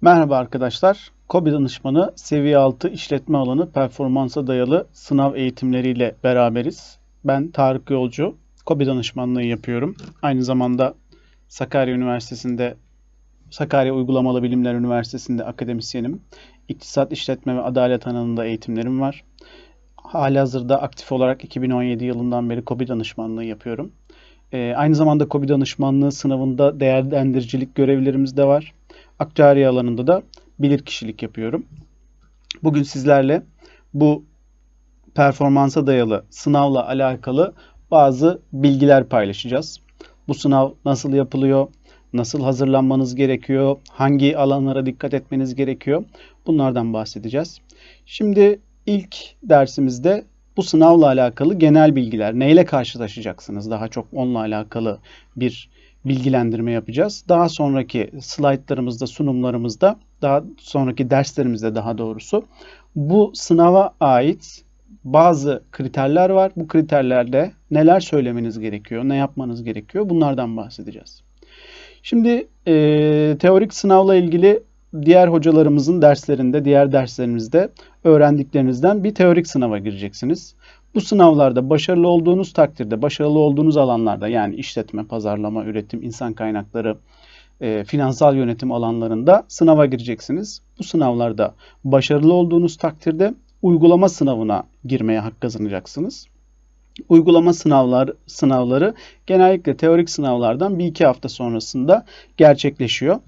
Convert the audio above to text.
Merhaba arkadaşlar. KOBİ danışmanı seviye 6 işletme alanı performansa dayalı sınav eğitimleriyle beraberiz. Ben Tarık Yolcu. KOBİ danışmanlığı yapıyorum. Aynı zamanda Sakarya Üniversitesi'nde Sakarya Uygulamalı Bilimler Üniversitesi'nde akademisyenim. İktisat, işletme ve adalet alanında eğitimlerim var. Halihazırda aktif olarak 2017 yılından beri KOBİ danışmanlığı yapıyorum. Ee, aynı zamanda KOBİ danışmanlığı sınavında değerlendiricilik görevlerimiz de var. Aktüarya alanında da bilirkişilik yapıyorum. Bugün sizlerle bu performansa dayalı sınavla alakalı bazı bilgiler paylaşacağız. Bu sınav nasıl yapılıyor? Nasıl hazırlanmanız gerekiyor? Hangi alanlara dikkat etmeniz gerekiyor? Bunlardan bahsedeceğiz. Şimdi ilk dersimizde bu sınavla alakalı genel bilgiler, neyle karşılaşacaksınız? Daha çok onunla alakalı bir bilgilendirme yapacağız. Daha sonraki slaytlarımızda, sunumlarımızda, daha sonraki derslerimizde daha doğrusu bu sınava ait bazı kriterler var. Bu kriterlerde neler söylemeniz gerekiyor, ne yapmanız gerekiyor bunlardan bahsedeceğiz. Şimdi e, teorik sınavla ilgili diğer hocalarımızın derslerinde, diğer derslerimizde öğrendiklerinizden bir teorik sınava gireceksiniz. Bu sınavlarda başarılı olduğunuz takdirde, başarılı olduğunuz alanlarda yani işletme, pazarlama, üretim, insan kaynakları, e, finansal yönetim alanlarında sınava gireceksiniz. Bu sınavlarda başarılı olduğunuz takdirde uygulama sınavına girmeye hak kazanacaksınız. Uygulama sınavlar sınavları genellikle teorik sınavlardan bir iki hafta sonrasında gerçekleşiyor.